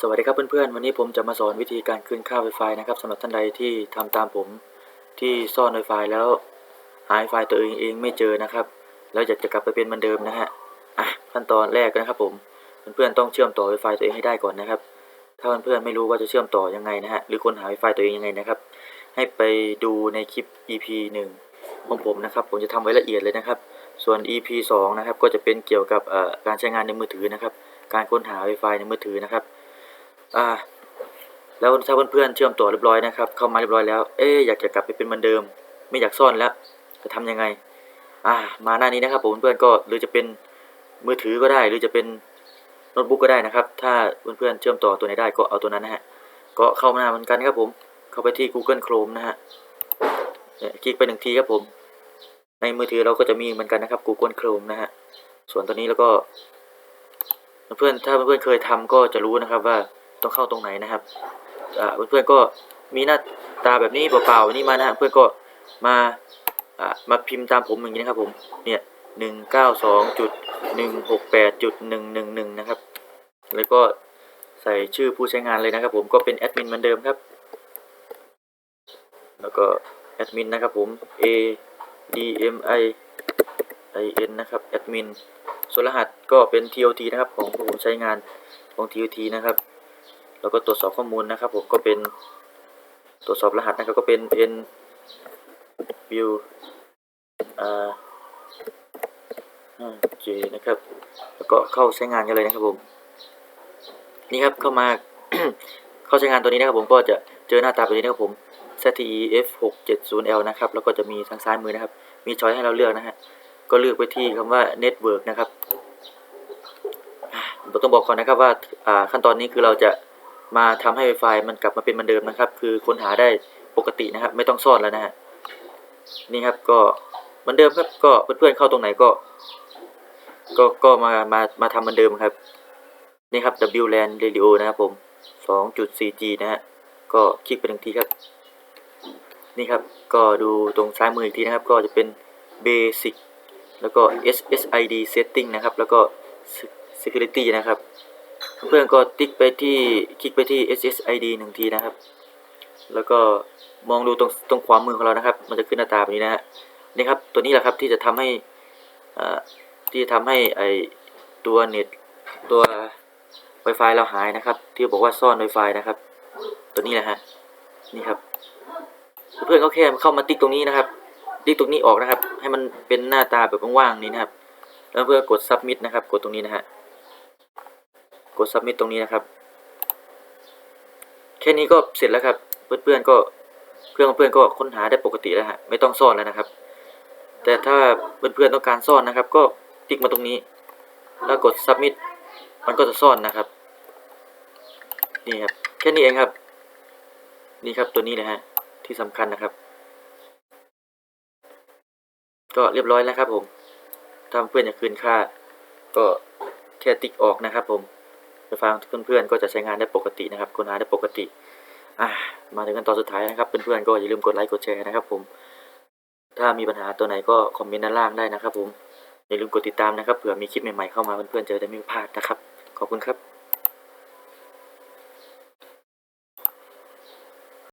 สวัสดีครับเพื่อนๆ วันนี้ผมจะมาสอนวิธีการคืนค่า Wi-Fi นะครับสำหรับท่านใดที่ทำตามผมที่ซ่อน Wi-Fi แล้วหา Wi-Fi ตัวเองเองไม่เจอนะครับ แล้วอยากจะกลับไปเป็นเหมือนเดิมนะฮะอะขั้นตอนแรกนะครับผมเพื่อนๆต้องเชื่อมต่อ Wi-Fi ตัวเองให้ได้ก่อนนะครับ ถ้าเพื่อนๆไม่รู้ว่าจะเชื่อมต่อยังไงนะฮะหรือค้นหา Wi-Fi ตัวเองยังไงนะครับ ให้ไปดูในคลิป EP 1ของผมนะครับ ผมจะทำไว้ละเอียดเลยนะครับ ส่วน EP 2นะครับก็จะเป็นเกี่ยวกับการใช้งานในมือถือนะครับ การค้นหา Wi-Fi ในมือถือนะครับ อ่า แล้วถ้าเพื่อนๆเชื่อมต่อเรียบร้อยนะครับ เข้ามาเรียบร้อยแล้ว เอ๊อยากจะกลับไปเป็นเหมือนเดิม ไม่อยากซ่อนแล้ว จะทำยังไง อ่า มาหน้านี้นะครับผมเพื่อนๆก็หรือจะเป็นมือถือก็ได้ หรือจะเป็นโน้ตบุ๊กก็ได้นะครับ ถ้าเพื่อนๆเชื่อมต่อตัวไหนได้ก็เอาตัวนั้นนะฮะ ก็เข้ามาเหมือนกันครับผม เข้าไปที่ Google Chrome นะฮะคลิกไปหนึ่งทีครับผม ในมือถือเราก็จะมีเหมือนกันนะครับ Google Chrome นะฮะ ส่วนตัวนี้แล้วก็เพื่อนๆถ้าเพื่อนๆเคยทำก็จะรู้นะครับว่า ต้องเข้าตรงไหนนะครับเพื่อนๆก็มีหน้าตาแบบนี้เปล่าๆนี่มานะฮะเพื่อนก็มามาพิมพ์ตามผมอย่างนี้นะครับผมเนี่ยหนึ่งเก้าสองจุดหนึ่งหกแปดจุดหนึ่งหนึ่งหนึ่งนะครับ แล้วก็ใส่ชื่อผู้ใช้งานเลยนะครับผมก็เป็นแอดมินเหมือนเดิมครับ แล้วก็แอดมินนะครับผม A D M I I N นะครับแอดมินส่วนรหัสก็เป็น TOT นะครับของผู้ผมใช้งานของ TOT นะครับ แล้วก็ตรวจสอบข้อมูลนะครับผมก็เป็นตรวจสอบรหัสนะครับก็เป็น N view อ่า J นะครับ แล้วก็เข้าใช้งานกันเลยนะครับผมนี่ครับเข้ามาเข้าใช้งานตัวนี้นะครับผมก็จะเจอหน้าตาแบบนี้นะครับผม ZTE F670L นะครับ แล้วก็จะมีทางซ้ายมือนะครับ มีช้อยให้เราเลือกนะฮะ ก็เลือกไปที่คำว่า Network นะครับอ่าผมต้องบอกก่อนนะครับว่าขั้นตอนนี้คือเราจะ มาทำให้ Wi-Fi มันกลับมาเป็นเหมือนเดิมนะครับ คือค้นหาได้ปกตินะครับ ไม่ต้องซ่อนแล้วนะฮะนี่ครับก็เหมือนเดิมครับ ก็เพื่อนๆเข้าตรงไหนก็ ก็ก็มามามาทำเหมือนเดิมครับ นี่ครับ WLAN Radio นะครับผม 2.4G นะฮะก็คลิกไปหนึ่งทีครับ นี่ครับก็ดูตรงซ้ายมืออีกทีนะครับ ก็จะเป็น Basic แล้วก็ SSID Setting นะครับ แล้วก็ Security นะครับ เพื่อนๆก็ติ๊กไปที่คลิกไปที่ SSID หนึ่งทีนะครับ แล้วก็มองดูตรงตรงขวามือของเรานะครับ มันจะขึ้นหน้าตาแบบนี้นะฮะนี่ครับตัวนี้แหละครับที่จะทำให้อ่าที่จะทำให้ไอตัวเน็ตตัว Wi-Fi เราหายนะครับ ที่บอกว่าซ่อน Wi-Fi นะครับ ตัวนี้แหละฮะนี่ครับ เพื่อนเขาแค่เข้ามาติ๊กตรงนี้นะครับ ติ๊กตรงนี้ออกนะครับ ให้มันเป็นหน้าตาแบบว่างๆนี้นะครับ แล้วเพื่อกด submit นะครับ กดตรงนี้นะฮะ กด submit ตรงนี้นะครับ แค่นี้ก็เสร็จแล้วครับ เพื่อนๆก็เครื่องเพื่อนๆก็ค้นหาได้ปกติแล้วฮะไม่ต้องซ่อนแล้วนะครับ แต่ถ้าเพื่อนๆต้องการซ่อนนะครับ ก็ติ๊กมาตรงนี้ แล้วกด submit มันก็จะซ่อนนะครับ นี่ครับแค่นี้เองครับ นี่ครับตัวนี้เลยฮะที่สำคัญนะครับ ก็เรียบร้อยแล้วครับผมถ้าเพื่อนอยากคืนค่า ก็แค่ติ๊กออกนะครับผม ไปฟังเพื่อนๆก็จะใช้งานได้ปกตินะครับค้นหาได้ปกติอ่ามาถึงขั้นตอนสุดท้ายนะครับเพื่อนๆก็อย่าลืมกดไลค์กดแชร์นะครับ ผม ถ้ามีปัญหาตัวไหนก็คอมเมนต์ด้านล่างได้นะครับ ผมอย่าลืมกดติดตามนะครับเผื่อมีคลิปใหม่ๆเข้ามาเพื่อนๆจะได้ไม่พลาดนะครับ ขอบคุณครับ